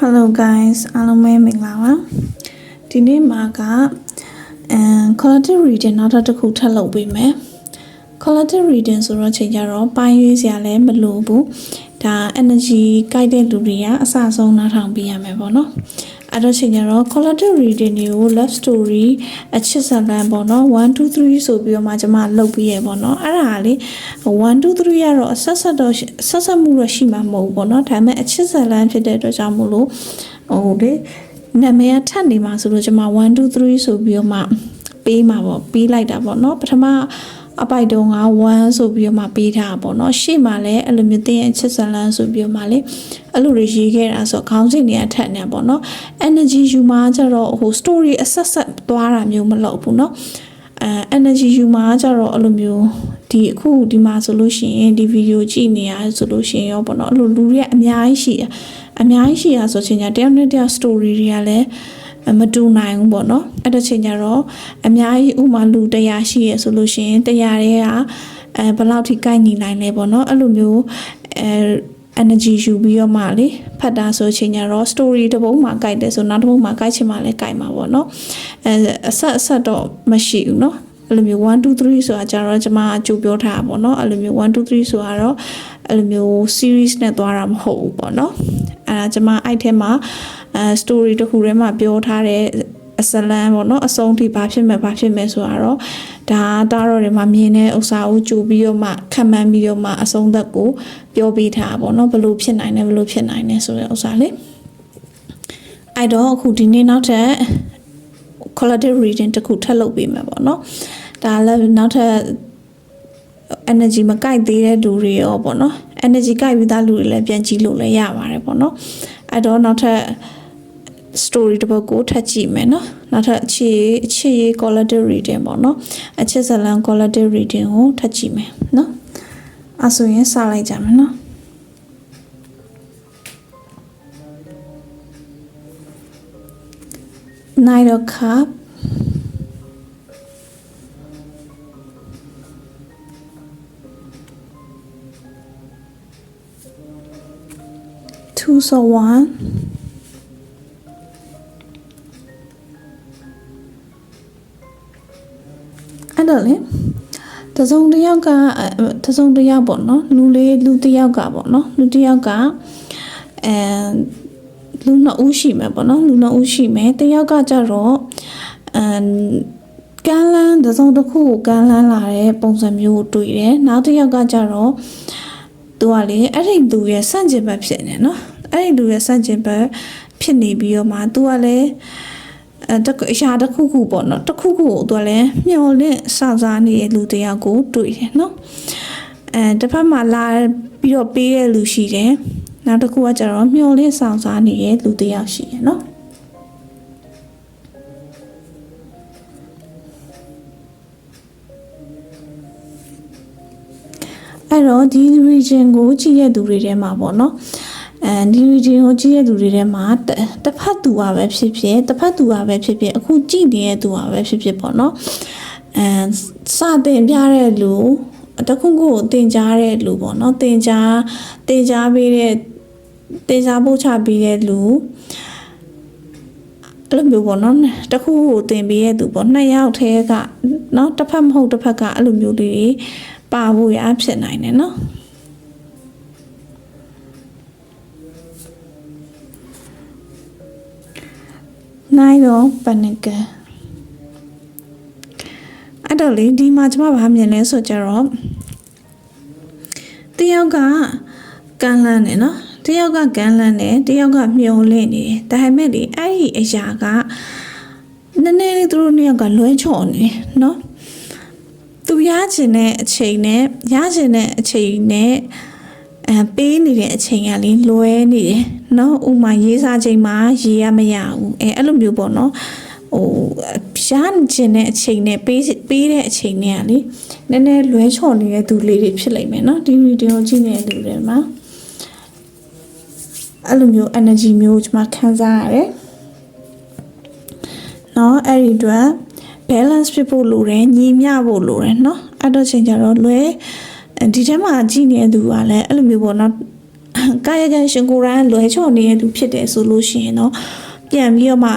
Hello guys အားလုံးပဲမင်္ဂလာပါဒီနေ့မှာကအဲ collective reading နောက်တစ်ခုထပ်လုပ်ပေးမယ် collective reading ဆိုတော့ချိန်ကြတော့ပိုင်းရွေးစရာလည်းမလိုဘူးဒါ energy ကိုက်တဲ့လူတွေကအစဆုံးနားထောင်ပေးရမယ်ပေါ့နော် အဲ့တော့ချိန်ကြတော့ collective reading တွေကို love story အချစ်ဇာတ်လမ်းပေါ့နော်1 2 3ဆိုပြီးတော့မှကျွန်မလုပ်ပြီးရပေါ့နော်အဲ့ဒါကလေ1 2 3ကတော့အဆက်ဆက်တော့ဆက်ဆက်မှုတော့ရှိမှာမဟုတ်ဘူးပေါ့နော်ဒါပေမဲ့အချစ်ဇာတ်လမ်းဖြစ်တဲ့အတွက်ကြောင့်မို့လို့ဟိုလေနာမည်ကထပ်နေမှာဆိုလို့ကျွန်မ1 2 3ဆိုပြီးတော့မှပေးမှာပေါ့ပေးလိုက်တာပေါ့နော်ပထမ အပိုက်တုံးက1ဆိုပြီးတော့မှပေးထားတာပေါ့နော်ရှေ့မှာလည်းအဲ့လိုမျိုးတင်းရဲ့ချစ်စလန်းဆိုပြီးတော့မှလေအဲ့လိုတွေရေးခဲ့တာဆိုခေါင်းစဉ်တွေအထက်နဲ့ပေါ့နော် energy ယူမှာကျတော့ဟို story အဆက်ဆက်သွားတာမျိုးမလုပ်ဘူးနော်အဲ energy ယူမှာကျတော့အဲ့လိုမျိုးဒီအခုဒီမှာဆိုလို့ရှိရင်ဒီဗီဒီယိုကြည့်နေရဆိုလို့ရှိရင်ရောပေါ့နော်အဲ့လိုလူတွေကအများကြီးရှိအများကြီးရှိရဆိုချင်ကြတယောက်နဲ့တယောက် story တွေကလည်း မတူနိုင်ဘူးပေါ့နော်အဲ့တစ်ချိန်ကျတော့အများကြီးဥမာလူ100ရှိရဆိုလို့ရှိရင်100တွေကအဲဘယ်လောက်ထိကိုက်ညီနိုင်လဲပေါ့နော်အဲ့လိုမျိုးအဲ energy ယူပြီးတော့မှလေဖတ်တာဆိုချိန်ညတော့ story တစ်ပုံးမှာကြိုက်တယ်ဆိုနောက်တစ်ပုံးမှာကြိုက်ချင်မှလည်းကြိုက်မှာပေါ့နော်အဲအဆက်အဆက်တော့မရှိဘူးနော်အဲ့လိုမျိုး1 2 3ဆိုတာကျတော့ကျွန်မအကြိုပြောထားတာပေါ့နော်အဲ့လိုမျိုး1 2 3ဆိုတာတော့အဲ့လိုမျိုး series နဲ့သွားတာမဟုတ်ဘူးပေါ့နော်အဲ့ဒါကျွန်မအဲ့ထဲမှာ အဲ story တစ်ခုထဲမှာပြောထားတဲ့အစလန်ပေါ့နော်အဆုံးထိဘာဖြစ်မယ်ဘာဖြစ်မယ်ဆိုတာတော့ဒါတားတော့တွေမှာမြင်တဲ့ဥစ္စာကိုကြိုပြီးတော့မှခံမှန်းပြီးတော့မှအဆုံးသက်ကိုပြောပေးထားတာပေါ့နော်ဘလို့ဖြစ်နိုင်တယ်ဘလို့ဖြစ်နိုင်တယ်ဆိုတဲ့ဥစ္စာလေးအဲ့တော့အခုဒီနေ့နောက်ထပ် collective reading တစ်ခုထပ်လုပ်ပေးမယ်ပေါ့နော်ဒါလည်းနောက်ထပ် energy မကိုက်သေးတဲ့လူတွေရောပေါ့နော် energy ကိုက်ပြီးသားလူတွေလည်းပြန်ကြည့်လို့လည်းရပါတယ်ပေါ့နော်အဲ့တော့နောက်ထပ် story တစ်ပုဒ်ကိုထပ်ကြည့်မယ်နော်နောက်ထပ်အခြေအခြေရေး collective reading ပေါ့နော်အချစ်ဇလန် collective reading ကိုထပ်ကြည့်မယ်နော်အဲဆိုရင်စလိုက်ကြမယ်နော် Knight of Cup Two of One ။ အဲ့တော့လေတစုံတစ်ယောက်ကတစုံတစ်ယောက်ပေါ့နော်လူလေးလူတစ်ယောက်ကပေါ့နော်လူတစ်ယောက်ကအဲလူနှစ်ဦးရှိမယ်ပေါ့နော်လူနှစ်ဦးရှိမယ်တစ်ယောက်ကကြတော့အမ်ကန်းလန်းတစုံတစ်ခုကိုကန်းလန်းလာတဲ့ပုံစံမျိုးကိုတွေ့တယ်နောက်တစ်ယောက်ကကြတော့သူကလေအဲ့ဒီသူရဲ့စန့်ကျင်ဘက်ဖြစ်နေနော်အဲ့ဒီလူရဲ့စန့်ကျင်ဘက်ဖြစ်နေပြီးတော့မှသူကလည်း အဲတကအရာတစ်ခုခုပေါ့နော်တစ်ခုခုကိုသူကလည်းမျောလင့်စောင့်စားနေတဲ့လူတစ်ယောက်ကိုတွေ့တယ်နော်အဲတစ်ဖက်မှာလာပြီးတော့ပေးတဲ့လူရှိတယ်နောက်တစ်ခုကကျတော့မျောလင့်စောင့်စားနေတဲ့လူတစ်ယောက်ရှိတယ်နော်အဲ့တော့ဒီ region ကိုကြည့်ရတဲ့သူတွေထဲမှာပေါ့နော် အဲဒီ region ကိုကြည့်ရတဲ့သူတွေထဲမှာတစ်ဖက်သူကပဲဖြစ်ဖြစ်တစ်ဖက်သူကပဲဖြစ်ဖြစ်အခုကြည့်နေတဲ့သူကပဲဖြစ်ဖြစ်ပေါ့နော်အဲစတင်ပြတဲ့လူတခုခုကိုတင်ကြားတဲ့လူပေါ့နော်တင်ကြားတင်ကြားပေးတဲ့တင်ကြားပို့ချပေးတဲ့လူအဲ့လိုမျိုးပေါ့နော်တခုခုကိုတင်ပေးတဲ့သူပေါ့နှစ်ယောက်တည်းကနော်တစ်ဖက်မဟုတ်တစ်ဖက်ကအဲ့လိုမျိုးလေးပါဖို့ရဖြစ်နိုင်တယ်နော် နိုင်တော့ပနကအဲ့တော့လေဒီမှာကျမဘာမြင်လဲဆိုကြတော့တယောက်ကကန်လန်းနေနော်တယောက်ကကန်လန်းနေတယောက်ကမျောလင့်နေတယ်ဒါပေမဲ့လေအဲ့ဒီအရာကနည်းနည်းလေးသူတို့နှစ်ယောက်ကလွဲချော်နေနော်သူရချင်တဲ့အချိန်နဲ့ရချင်တဲ့အချိန်နဲ့ အဲပေးနေတဲ့အချိန်ကလေလွဲနေတယ်နော်ဥမာရေးစားချိန်မှာရေးရမရဘူးအဲအဲ့လိုမျိုးပေါ့နော်ဟိုရှားကျင်တဲ့အချိန်နဲ့ပေးပေးတဲ့အချိန်နဲ့ကလေနည်းနည်းလွဲချော်နေတဲ့သူလေးတွေဖြစ်လိမ့်မယ်နော်ဒီဗီဒီယိုကြည့်နေတဲ့သူတွေမှာအဲ့လိုမျိုး energy မျိုးကျွန်မခံစားရတယ်နော်အဲ့ဒီအတွက် balance ဖြစ်ဖို့လိုတယ်ညီမျှဖို့လိုတယ်နော်အဲ့တော့ချိန်ကျတော့လွဲ ဒီထဲမှာကြည့်နေတဲ့သူကလည်းအဲ့လိုမျိုးပေါ့နော်ကာယကံရှင်ကိုယ်တိုင်လွယ်ချော့နေတဲ့သူဖြစ်တယ်ဆိုလို့ရှိရင်တော့ပြန်ပြီးတော့မှ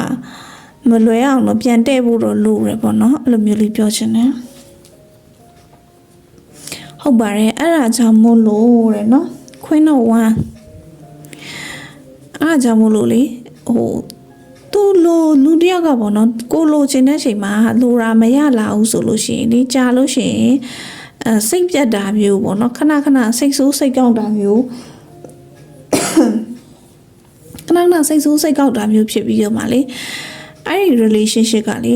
မလွယ်အောင်တော့ပြန်တဲ့ဖို့တော့လိုရပေါ့နော်အဲ့လိုမျိုးလေးပြောချင်တယ်ဟုတ်ပါတယ်အဲ့ဒါကြောင့်မို့လို့တဲ့နော် Queen of One အဲ့ဒါကြောင့်မို့လို့လေဟိုသူလိုလူတစ်ယောက်ကပေါ့နော်ကိုလိုချင်တဲ့ချိန်မှာလိုရာမရလာဘူးဆိုလို့ရှိရင်ဒီကြာလို့ရှိရင် အဲစိတ်ပြတ်တာမျိုးပေါ့နော်ခဏခဏစိတ်ဆိုးစိတ်ကောက်တာမျိုးခဏခဏစိတ်ဆိုးစိတ်ကောက်တာမျိုးဖြစ်ပြီးတော့မှလေအဲ့ဒီ relationship ကလေ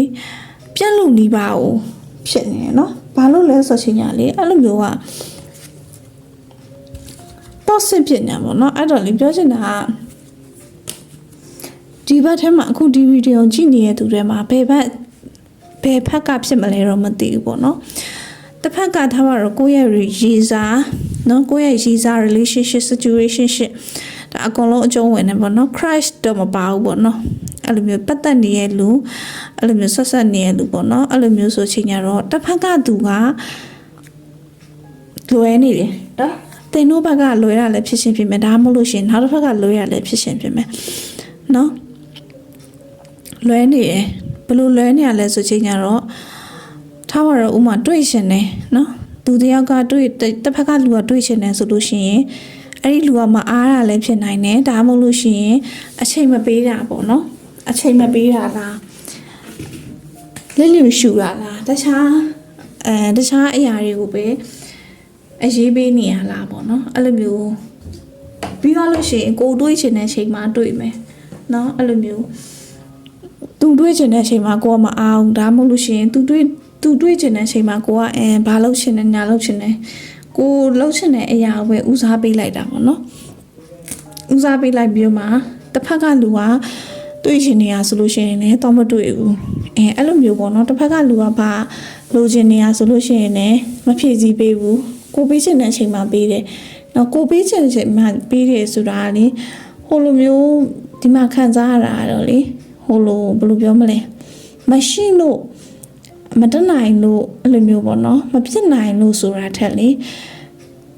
ပြတ်လို့နေပါဘူးဖြစ်နေတယ်နော်ဘာလို့လဲဆိုချင်ညာလေအဲ့လိုမျိုးကတော့စစ်ဖြစ်နေပါတော့အဲ့တော့လေပြောချင်တာကဒီဘက်ထဲမှာအခုဒီဗီဒီယိုကြည့်နေတဲ့သူတွေမှာဘယ်ဘက်ဘယ်ဖက်ကဖြစ်မလဲတော့မသိဘူးပေါ့နော် တစ်ဖက်ကထားပါတော့ကိုယ့်ရဲ့ရည်စားနော်ကိုယ့်ရဲ့ရည်စား relationship situationship ဒါအကုန်လုံးအကျုံးဝင်နေပေါ့နော် crush တော့မပါဘူးပေါ့နော်အဲ့လိုမျိုးပတ်သက်နေတဲ့လူအဲ့လိုမျိုးဆက်ဆက်နေတဲ့လူပေါ့နော်အဲ့လိုမျိုးဆိုချိန်ကြတော့တစ်ဖက်ကသူကလွယ်နေတယ်နော်တင်တို့ဘက်ကလွယ်ရလည်းဖြစ်ရှင်ဖြစ်မယ်ဒါမှမဟုတ်လို့ရှရင်နောက်တစ်ဖက်ကလွယ်ရလည်းဖြစ်ရှင်ဖြစ်မယ်နော်လွယ်နေတယ်ဘယ်လိုလွယ်နေရလဲဆိုချိန်ကြတော့ ထားပါတော့ဥမာတွေးရှင်တယ်နော်သူတယောက်ကတွေးတစ်ဖက်ကလူကတွေးရှင်တယ်ဆိုလို့ရှိရင်အဲ့ဒီလူကမအားရလည်းဖြစ်နိုင်တယ်ဒါမှမဟုတ်လို့ရှိရင်အချိန်မပေးတာပေါ့နော်အချိန်မပေးတာလားလက်လျူရှူတာလားတခြားအဲတခြားအရာတွေကိုပဲအရေးပေးနေရလားပေါ့နော်အဲ့လိုမျိုးပြီးတော့လို့ရှိရင်ကိုတွေးချင်တဲ့ချိန်မှာတွေးမယ်နော်အဲ့လိုမျိုးသူတွေးချင်တဲ့ချိန်မှာကိုကမအောင်ဒါမှမဟုတ်လို့ရှိရင်သူတွေး သူတွေးချင်တဲ့ချိန်မှာကိုကအဲဘာလုပ်ချင်တယ်ညာလုပ်ချင်တယ်ကိုလုပ်ချင်တဲ့အရာကိုပဲဦးစားပေးလိုက်တာပေါ့နော်ဦးစားပေးလိုက်ပြီးတော့မှတစ်ဖက်ကလူကတွေးချင်နေရဆိုလို့ရှိရင်လည်းတော့မတွေ့ဘူးအဲအဲ့လိုမျိုးပေါ့နော်တစ်ဖက်ကလူကဘာလိုချင်နေရဆိုလို့ရှိရင်လည်းမဖြည့်ဆည်းပေးဘူးကိုပေးချင်တဲ့အချိန်မှာပေးတယ်နော်ကိုပေးချင်တဲ့အချိန်မှာပေးတယ်ဆိုတာကလေဟိုလိုမျိုးဒီမှာခံစားရတာတော့လေဟိုလိုဘယ်လိုပြောမလဲမရှိလို့ မတတ်နိုင်လို့အဲ့လိုမျိုးပေါ့နော်မဖြစ်နိုင်လို့ဆိုတာထက်လေ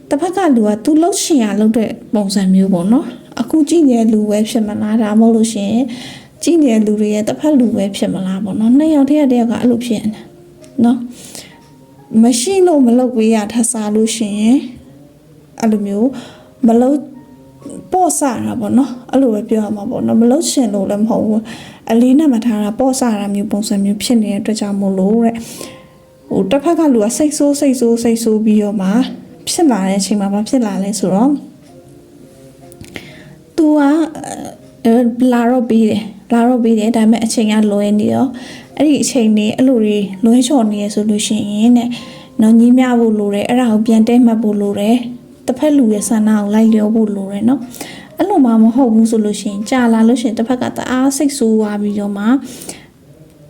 တစ်ဖက်ကလူကသူလှုပ်ရှင်ရလှုပ်တဲ့ပုံစံမျိုးပေါ့နော်အခုကြည့်နေတဲ့လူပဲဖြစ်မလားဒါမှမဟုတ်လို့ရှင်ကြည့်နေတဲ့လူတွေရဲ့တစ်ဖက်လူပဲဖြစ်မလားပေါ့နော်နှစ်ယောက်တည်းတည်းကအဲ့လိုဖြစ်နေနော်မရှိလို့မလုပ်ပေးရထဆာလို့ရှင်အဲ့လိုမျိုးမလုပ် ပေါ့ဆတာပေါ့နော်အဲ့လိုပဲပြောရမှာပေါ့နော်မလုပ်ရှင်လို့လည်းမဟုတ်ဘူးအလေးနဲ့မထားတာပေါ့ဆတာမျိုးပုံစံမျိုးဖြစ်နေတဲ့အတွက်ကြောင့်မို့လို့တဲ့ဟိုတစ်ဖက်ကလူကစိတ်ဆိုးစိတ်ဆိုးစိတ်ဆိုးပြီးတော့မှဖြစ်လာတဲ့အချိန်မှာမဖြစ်လာလဲဆိုတော့ तू ကလာတော့ပြီးတယ်လာတော့ပြီးတယ်ဒါပေမဲ့အချိန်ကလွယ်နေတော့အဲ့ဒီအချိန်နေအဲ့လိုတွေလွဲချော်နေရဆိုလို့ရှိရင်တဲ့နော်ညီးမြဖို့လိုတယ်အဲ့ဒါကိုပြန်တဲမှတ်ဖို့လိုတယ် တစ်ဖက်လူရဲ့ဆန္ဒကိုလိုက်လျောဖို့လိုတယ်နော်အဲ့လိုမှမဟုတ်ဘူးဆိုလို့ရှိရင်ကြာလာလို့ရှိရင်တစ်ဖက်ကတအားစိတ်ဆိုးသွားပြီးတော့မှ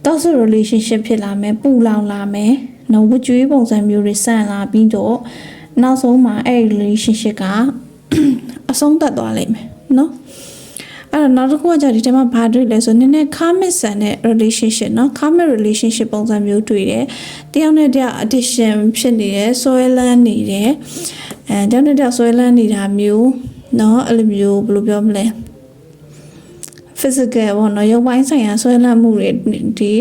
တော့ဆို relationship ဖြစ်လာမယ်ပူလောင်လာမယ်နော်ဝကြွေးပုံစံမျိုးတွေဆန့်လာပြီးတော့နောက်ဆုံးမှာအဲ့ဒီ relationship ကအဆုံးသတ်သွားလိမ့်မယ်နော် အဲ့တော့နောက်တစ်ခုကကြာဒီထဲမှာဘာတွေ့လဲဆိုနည်းနည်း karmic ဆန်တဲ့ relationship เนาะ karmic relationship ပုံစံမျိုးတွေ့တယ်တယောက်နဲ့တယောက် addiction ဖြစ်နေတယ်ဆွဲလန်းနေတယ်အဲတယောက်နဲ့တယောက်ဆွဲလန်းနေတာမျိုးเนาะအဲ့လိုမျိုးဘယ်လိုပြောမလဲ physical ပေါ့နော်ရုပ်ပိုင်းဆိုင်ရာဆွဲလန်းမှုတွေဒီ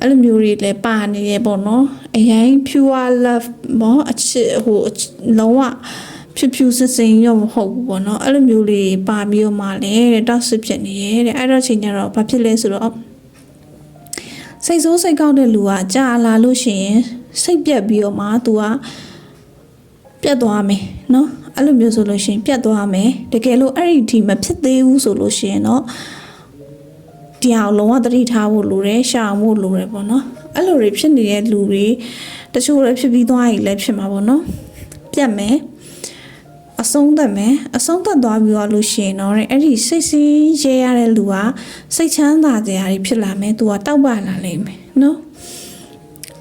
အဲ့လိုမျိုးတွေလည်းပါနေရပေါ့နော်အရင် pure love ပေါ့အချစ်ဟိုလုံးဝ ဖြူဖြူစစင်ရောမဟုတ်ဘူးပေါ့နော်အဲ့လိုမျိုးလေးပါပြီးတော့မှလည်းတောက်စစ်ဖြစ်နေရဲ့တဲ့အဲ့တော့ချိန်ကျတော့ဘာဖြစ်လဲဆိုတော့စိတ်ဆိုးစိတ်ကောက်တဲ့လူကကြာလာလို့ရှိရင်စိတ်ပြက်ပြီးတော့မှ तू ကပြတ်သွားမယ်နော်အဲ့လိုမျိုးဆိုလို့ရှိရင်ပြတ်သွားမယ်တကယ်လို့အဲ့ဒီဒီမဖြစ်သေးဘူးဆိုလို့ရှိရင်တော့တရားလုံးဝသတိထားဖို့လိုတယ်ရှာဖို့လိုတယ်ပေါ့နော်အဲ့လိုတွေဖြစ်နေတဲ့လူတွေတချို့လည်းဖြစ်ပြီးသွားရင်လည်းဖြစ်မှာပေါ့နော်ပြတ်မယ် အဆုံးသက်မယ်အဆုံးသက်သွားပြီးတော့လို့ရှိရင်တော့အဲ့ဒီစိတ်ဆင်းရဲရတဲ့လူကစိတ်ချမ်းသာစရာတွေဖြစ်လာမယ်သူကတောက်ပလာလိမ့်မယ်နော်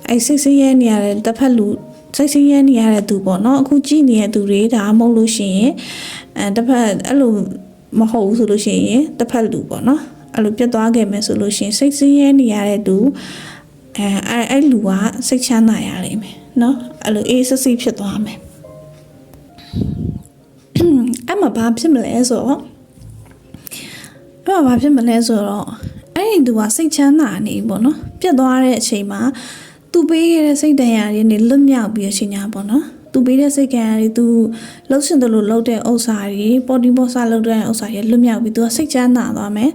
အဲ့စိတ်ဆင်းရဲနေရတဲ့တစ်ဖက်လူစိတ်ဆင်းရဲနေရတဲ့သူပေါ့နော်အခုကြည့်နေတဲ့သူတွေဒါမှမဟုတ်လို့ရှိရင်အဲတစ်ဖက်အဲ့လိုမဟုတ်ဘူးဆိုလို့ရှိရင်တစ်ဖက်လူပေါ့နော်အဲ့လိုပြတ်သွားခဲ့မယ်ဆိုလို့ရှိရင်စိတ်ဆင်းရဲနေရတဲ့သူအဲအဲ့အဲ့လူကစိတ်ချမ်းသာရလိမ့်မယ်နော်အဲ့လိုအေးစစ်စစ်ဖြစ်သွားမယ် မှာမှာဘာဖြစ်မလဲဆိုတော့အဲ့မှာဘာဖြစ်မလဲဆိုတော့အဲ့ဒီသူကစိတ်ချမ်းသာနေပေါ့နော်ပြတ်သွားတဲ့အချိန်မှာသူပေးခဲ့တဲ့စိတ်တရားတွေနေလွတ်မြောက်ပြီးအချိန်ညာပေါ့နော်သူပေးတဲ့စိတ်ကံတွေသူလှုပ်ရှင်တယ်လို့လှုပ်တဲ့ဥစ္စာတွေပေါ်တီပေါ်ဆာလှုပ်တဲ့ဥစ္စာတွေလွတ်မြောက်ပြီးသူကစိတ်ချမ်းသာသွားမယ်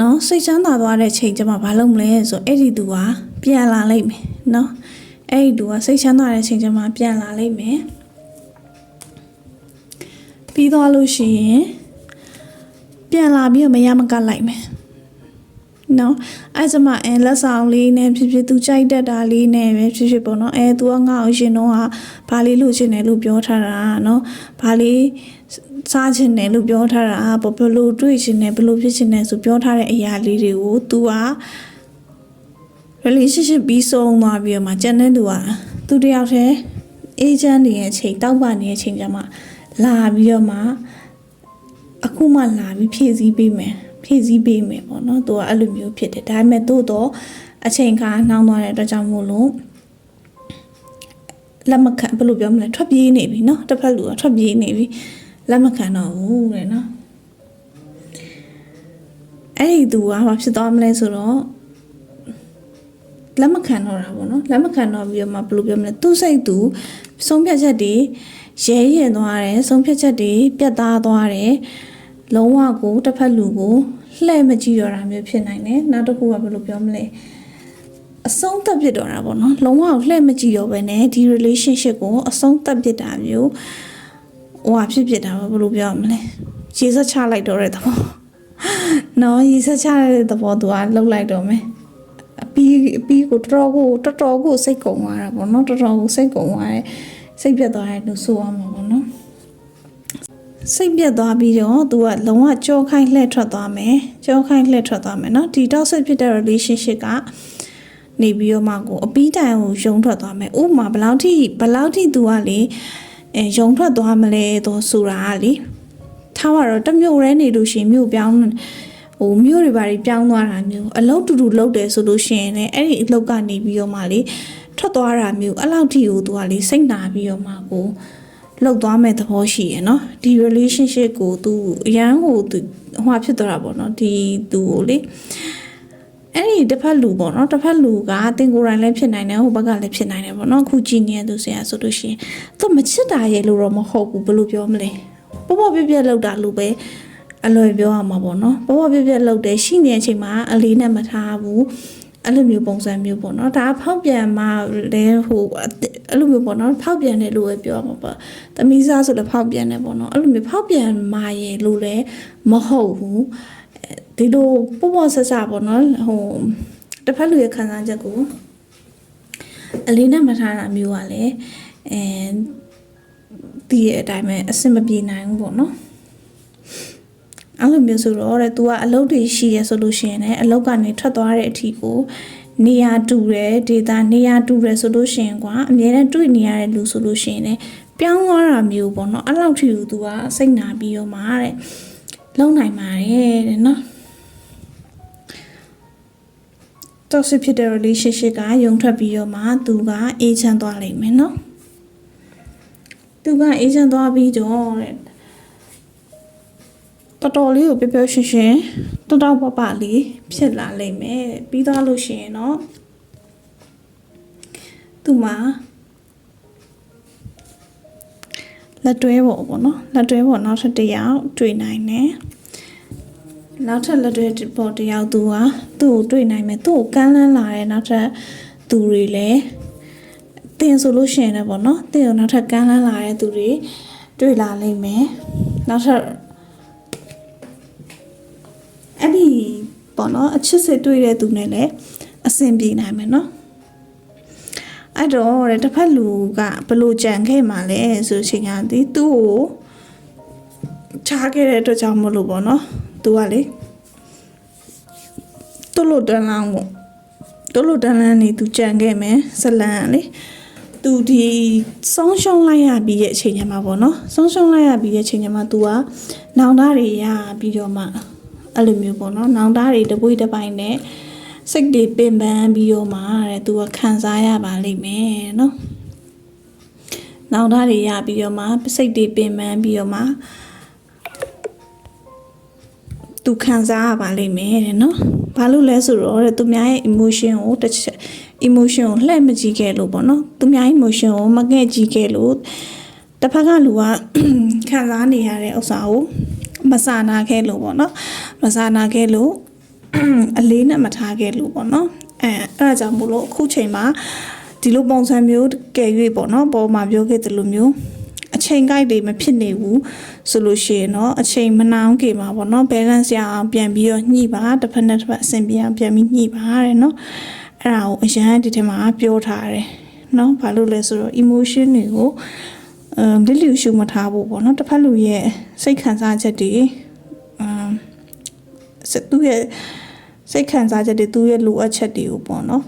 နော်စိတ်ချမ်းသာသွားတဲ့ချိန်ကျမှဘာလုပ်မလဲဆိုအဲ့ဒီသူကပြန်လာလိမ့်မယ်နော်အဲ့ဒီသူကစိတ်ချမ်းသာတဲ့ချိန်ကျမှပြန်လာလိမ့်မယ် ပြီးသွားလို့ရှိရင်ပြန်လာပြီးတော့မရမကလိုက်မယ်နော်အဲ့စမအဲလက်ဆောင်လေးနဲ့ဖြစ်ဖြစ်သူကြိုက်တတ်တာလေးနဲ့ပဲဖြစ်ဖြစ်ပေါ့နော်အဲ तू ကငါ့ကိုရှင်တော့ဟာဘာလေးလို့ရှင်တယ်လို့ပြောထားတာနော်ဘာလေးစားချင်တယ်လို့ပြောထားတာဘဘလို့တွေ့ချင်တယ်ဘလို့ဖြစ်ချင်တယ်ဆိုပြောထားတဲ့အရာလေးတွေကို तू က relationship ပြီးဆုံးသွားပြီးတော့မှကျန်တဲ့သူကသူတယောက်တည်း agent နေရဲ့အချိန်တောက်ပနေရဲ့အချိန်ကျမှ လာပြီးတော့မှအခုမှလာပြီးဖြည့်ဆည်းပေးမယ်ဖြည့်ဆည်းပေးမယ်ပေါ့နော်သူကအဲ့လိုမျိုးဖြစ်တယ်ဒါပေမဲ့သို့တော့အချိန်ခါနှောင်းသွားတဲ့အတွက်ကြောင့်မို့လို့လက်မခံဘယ်လိုပြောမလဲထွက်ပြေးနေပြီเนาะတစ်ဖက်လူကထွက်ပြေးနေပြီလက်မခံတော့ဘူးတဲ့เนาะအဲ့ဒီသူကဘာဖြစ်သွားမလဲဆိုတော့ လက်မခံတော့တာပေါ့နော်လက်မခံတော့ပြီးတော့မှဘယ်လိုပြောမလဲသူ့စိတ်သူဆုံးဖြတ်ချက်တွေ ရဲရင်သွားတယ်ဆုံးဖြတ်ချက်တွေပြတ်သားသွားတယ်လုံးဝကိုတစ်ဖက်လူကိုလှဲ့မကြည့်တော့တာမျိုးဖြစ်နိုင်တယ်နောက်တစ်ခုကဘယ်လိုပြောမလဲအဆုံးသတ်ဖြစ်တော့တာပေါ့နော်လုံးဝကိုလှဲ့မကြည့်တော့ဘဲနဲ့ဒီ relationship ကိုအဆုံးသတ်ဖြစ်တာမျိုးဟိုဟာဖြစ်ဖြစ်တာပဲဘယ်လိုပြောရမလဲရေစက်ချလိုက်တော့တဲ့သဘောနော်ရေစက်ချတဲ့သဘောသူကလှုပ်လိုက်တော့မယ်အပီးအပီးကိုတော်တော်ကိုတော်တော်ကိုစိတ်ကုံသွားတာပေါ့နော်တော်တော်ကိုစိတ်ကုံသွားတယ် စိတ်ပြတ်သွားတယ်လို့ဆိုရမှာပေါ့နော်စိတ်ပြတ်သွားပြီးတော့ तू ကလုံးဝကြောခိုင်းလှည့်ထွက်သွားမယ်ကြောခိုင်းလှည့်ထွက်သွားမယ်เนาะဒီ toxic ဖြစ်တဲ့ relationship ကနေပြီးတော့မှကိုအပီးတိုင်ကိုယုံထွက်သွားမယ်ဥပမာဘယ်လောက်ထိဘယ်လောက်ထိ तू ကလေအဲယုံထွက်သွားမလဲတော့ဆိုတာကလေထားပါတော့တစ်မျိုးရဲနေလို့ရှိရင်မြို့ပြောင်းဟိုမြို့တွေဘာတွေပြောင်းသွားတာမျိုးအလုတ်တူတူလုတ်တယ်ဆိုလို့ရှိရင်လည်းအဲ့ဒီအလုတ်ကနေပြီးတော့မှလေ ထွက်သွားတာမျိုးအဲ့လောက်ထိကိုသူကလေစိတ်နာပြီးတော့မှကိုလောက်သွားမဲ့သဘောရှိရယ်နော်ဒီ relationship ကိုသူအရန်ကိုသူဟိုဖြစ်သွားတာပေါ့နော်ဒီသူကိုလေအဲ့ဒီတစ်ဖက်လူပေါ့နော်တစ်ဖက်လူကတင်ကိုယ်တိုင်လည်းဖြစ်နိုင်တယ်ဟိုဘက်ကလည်းဖြစ်နိုင်တယ်ပေါ့နော်အခုကြည်နေတဲ့သူဆရာဆိုလို့ရှိရင်သူမချစ်တာရဲ့လို့တော့မဟုတ်ဘူးဘယ်လိုပြောမလဲပေါ့ပေါ့ပြက်ပြက်လောက်တာလို့ပဲအလွယ်ပြောရမှာပေါ့နော်ပေါ့ပေါ့ပြက်ပြက်လောက်တယ်ရှိနေတဲ့အချိန်မှာအလေးနဲ့မထားဘူး အဲ့လိုမျိုးပုံစံမျိုးပေါ့နော်ဒါဖောက်ပြန်မှလည်းဟိုအဲ့လိုမျိုးပေါ့နော်ဖောက်ပြန်တယ်လို့ပဲပြောမှာပေါ့သမီးစားဆိုလည်းဖောက်ပြန်တယ်ပေါ့နော်အဲ့လိုမျိုးဖောက်ပြန်မှရဲ့လို့လည်းမဟုတ်ဘူးဒီလိုပေါ့ပေါ့ဆဆပေါ့နော်ဟိုတစ်ဖက်လူရဲ့ခံစားချက်ကိုအလေးနဲ့မထားတာမျိုးကလည်းအဲဒီအတိုင်းပဲအဆင်မပြေနိုင်ဘူးပေါ့နော် အဲ့လိုမျိုးဆိုတော့တဲ့ तू ကအလုပ်တွေရှိရဆိုလို့ရှိရင်လည်းအလုပ်ကနေထွက်သွားတဲ့အထိကိုနေရာတူတယ်ဒေတာနေရာတူတယ်ဆိုလို့ရှိရင်ကွာအများနဲ့တွေ့နေရတဲ့လူဆိုလို့ရှိရင်လည်းပြောင်းသွားတာမျိုးပေါ့နော်အဲ့လောက်ထိကို तू ကစိတ်နာပြီးတော့မှတဲ့လုံနိုင်ပါတယ်တဲ့နော် toxic ဖြစ်တဲ့ relationship ကယုံထွက်ပြီးတော့မှသူကအေးချမ်းသွားလိမ့်မယ်နော်သူကအေးချမ်းသွားပြီးတော့တဲ့ တော်တော်လေးကိုပျော်ပျော်ရွှင်ရွှင်တော်တော်ပပလေးဖြစ်လာလိမ့်မယ်တဲ့ပြီးသွားလို့ရှိရင်တော့သူမှာလက်တွဲပေါ်ပေါ့နော်လက်တွဲပေါ်နောက်ထပ်တစ်ယောက်တွေ့နိုင်တယ်နောက်ထပ်လက်တွဲပေါ်တစ်ယောက်သူကသူ့ကိုတွေ့နိုင်မယ်သူ့ကိုကမ်းလှမ်းလာတဲ့နောက်ထပ်သူတွေလည်းတင်ဆိုလို့ရှိရင်လည်းပေါ့နော်တင်ကိုနောက်ထပ်ကမ်းလှမ်းလာတဲ့သူတွေတွေ့လာလိမ့်မယ်နောက်ထပ် အဲ့ဒီပေါ့နော်အချစ်စစ်တွေ့တဲ့သူနဲ့လည်းအဆင်ပြေနိုင်မယ်နော်အဲ့တော့တဲ့တစ်ဖက်လူကဘလို့ကြံခဲ့မှလဲဆိုချိန်ကဒီသူ့ကိုချားခဲ့တဲ့အတွက်ကြောင့်မလို့ပေါ့နော်သူကလေတူလို့တန်းလောင်းပေါ့တူလို့တန်းလန်းနေသူကြံခဲ့မယ်ဇလန်လေသူဒီဆုံးရှုံးလိုက်ရပြီးရဲ့အချိန်ညမှာပေါ့နော်ဆုံးရှုံးလိုက်ရပြီးရဲ့အချိန်ညမှာ तू ကနောင်တတွေရပြီးတော့မှ အဲ့လိုမျိုးပေါ့နော်နောင်တတွေတပွေးတစ်ပိုင်းနဲ့စိတ်တွေပင်ပန်းပြီးတော့မှတဲ့ तू ကခံစားရပါလိမ့်မယ်နော်နောင်တတွေရပြီးတော့မှစိတ်တွေပင်ပန်းပြီးတော့မှသူခံစားရပါလိမ့်မယ်တဲ့နော်ဘာလို့လဲဆိုတော့တဲ့သူများရဲ့ emotion ကိုတစ်ချက် emotion ကိုလှည့်မကြည့်ခဲ့လို့ပေါ့နော်သူများ emotion ကိုမငဲ့ကြည့်ခဲ့လို့တစ်ဖက်ကလူကခံစားနေရတဲ့ဥစ္စာကို မစာနာခဲ့လို့ပေါ့နော်မစာနာခဲ့လို့အလေးနဲ့မထားခဲ့လို့ပေါ့နော်အဲအဲ့ဒါကြောင့်မို့လို့အခုချိန်မှာဒီလိုပုံစံမျိုးကဲ၍ပေါ့နော်ပေါ်မှာပြောခဲ့သလိုမျိုးအချိန်ကိုက်တွေမဖြစ်နေဘူးဆိုလို့ရှိရင်တော့အချိန်မနှောင်းကေမှာပေါ့နော် balance ရအောင်ပြန်ပြီးတော့ညှိပါတစ်ဖက်နဲ့တစ်ဖက်အဆင်ပြေအောင်ပြန်ပြီးညှိပါတဲ့နော်အဲ့ဒါကိုအရန်ဒီထဲမှာပြောထားတယ်နော်ဘာလို့လဲဆိုတော့ emotion တွေကို အမ်လျှူရှုမထားဖို့ပေါ့နော်တစ်ဖက်လူရဲ့စိတ်ခံစားချက်တွေအမ်စသူ့ရဲ့စိတ်ခံစားချက်တွေသူ့ရဲ့လိုအပ်ချက်တွေကိုပေါ့နော်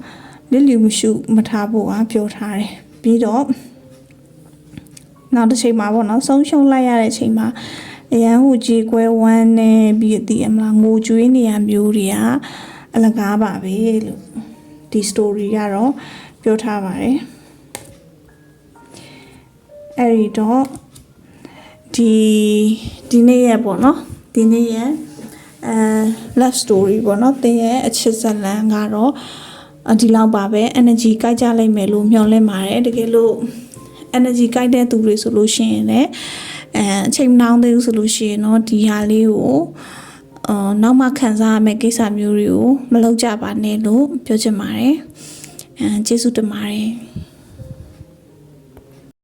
လစ်လျူမရှုမထားဖို့ကပြောထားတယ်ပြီးတော့နောက်တစ်ချိန်မှာပေါ့နော်ဆုံးရှုံးလိုက်ရတဲ့အချိန်မှာအရန်ဟူကြီးကွဲဝမ်းနေပြီးအတည်အမလားငိုကြွေးနေရမျိုးတွေကအလကားပါပဲလို့ဒီ story ကတော့ပြောထားပါတယ် အဲ့ဒီတော့ဒီဒီနေ့ရဲ့ပေါ့နော်ဒီနေ့ရဲ့အဲ love story ပေါ့နော်သင်ရဲ့အချစ်ဇာတ်လမ်းကတော့အဒီလောက်ပါပဲ energy ကိုက်ကြလိုက်မယ်လို့မျှော်လင့်ပါတယ်တကယ်လို့ energy ကိုက်တဲ့သူတွေဆိုလို့ရှိရင်လည်းအဲအချိန်မနှောင်းသေးဘူးဆိုလို့ရှိရင်တော့ဒီဟာလေးကိုအော်နောက်မှခံစားရမယ့်ကိစ္စမျိုးတွေကိုမလုပ်ကြပါနဲ့လို့ပြောချင်ပါတယ်အဲကျေးဇူးတင်ပါတယ်